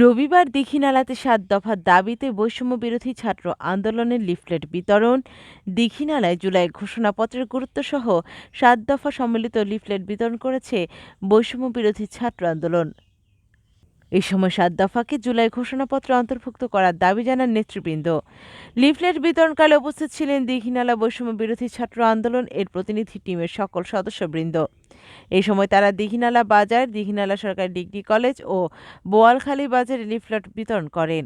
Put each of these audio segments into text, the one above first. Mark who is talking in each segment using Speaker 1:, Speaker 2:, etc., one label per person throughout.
Speaker 1: রবিবার দীঘিনালাতে সাত দফার দাবিতে বৈষম্য বিরোধী ছাত্র আন্দোলনের লিফলেট বিতরণ। দীঘিনালায় জুলাই ঘোষণাপত্রের গুরুত্বসহ সাত দফা সম্মিলিত লিফলেট বিতরণ করেছে বৈষম্য বিরোধী ছাত্র আন্দোলন। এই সময় সাত দফাকে জুলাই ঘোষণাপত্র অন্তর্ভুক্ত করার দাবি জানান নেতৃবৃন্দ। লিফলেট বিতরণকালে উপস্থিত ছিলেন দীঘিনালা বৈষম্য বিরোধী ছাত্র আন্দোলন এর প্রতিনিধি টিমের সকল সদস্যবৃন্দ। এই সময় তারা দিঘিনালা বাজার, দিঘিনালা সরকারি ডিগ্রি কলেজ ও বোয়ালখালী বাজারে লিফলেট বিতরণ করেন।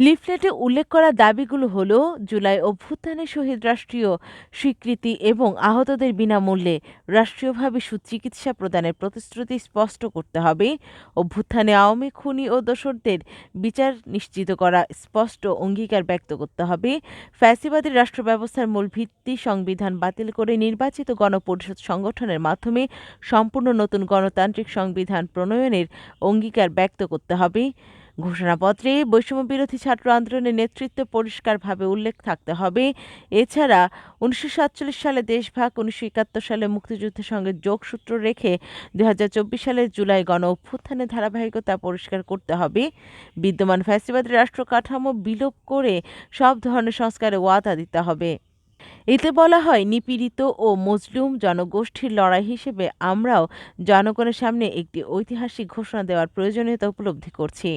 Speaker 1: লিফলেটে উল্লেখ করা দাবিগুলো হল জুলাই অভ্যুত্থানের শহীদ রাষ্ট্রীয় স্বীকৃতি এবং আহতদের বিনামূল্যে রাষ্ট্রীয়ভাবে সুচিকিৎসা প্রদানের প্রতিশ্রুতি স্পষ্ট করতে হবে অভ্যুত্থানে আওয়ামী খুনি ও দোসরদের বিচার নিশ্চিত করা স্পষ্ট অঙ্গীকার ব্যক্ত করতে হবে। ফ্যাসিবাদী রাষ্ট্র ব্যবস্থার মূল ভিত্তি সংবিধান বাতিল করে নির্বাচিত গণপরিষদ সংগঠনের মাধ্যমে সম্পূর্ণ নতুন গণতান্ত্রিক সংবিধান প্রণয়নের অঙ্গীকার ব্যক্ত করতে হবে। ঘোষণাপত্রে বৈষম্য বিরোধী ছাত্র আন্দোলনের নেতৃত্ব পরিষ্কারভাবে উল্লেখ থাকতে হবে। এছাড়া উনিশশো সাতচল্লিশ সালে দেশভাগ উনিশশো একাত্তর সালে মুক্তিযুদ্ধের সঙ্গে যোগসূত্র রেখে দুই হাজার চব্বিশ সালের জুলাই গণ অভ্যুত্থানের ধারাবাহিকতা পরিষ্কার করতে হবে। বিদ্যমান ফ্যাসিবাদী রাষ্ট্র কাঠামো বিলোপ করে সব ধরনের সংস্কারে ওয়াদা দিতে হবে। এতে বলা হয়, নিপীড়িত ও মজলুম জনগোষ্ঠীর লড়াই হিসেবে আমরাও জনগণের সামনে একটি ঐতিহাসিক ঘোষণা দেওয়ার প্রয়োজনীয়তা উপলব্ধি করছি।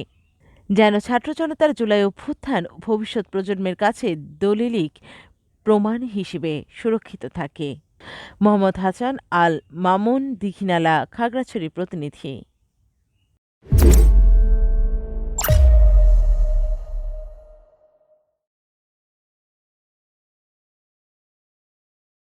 Speaker 1: যেন ছাত্র জনতার জুলাই অভ্যুত্থান ভবিষ্যৎ প্রজন্মের কাছে দলিলিক প্রমাণ হিসেবে সুরক্ষিত থাকে। মোহাম্মদ হাসান আল মামুন দিঘিনালা, খাগড়াছড়ি প্রতিনিধি।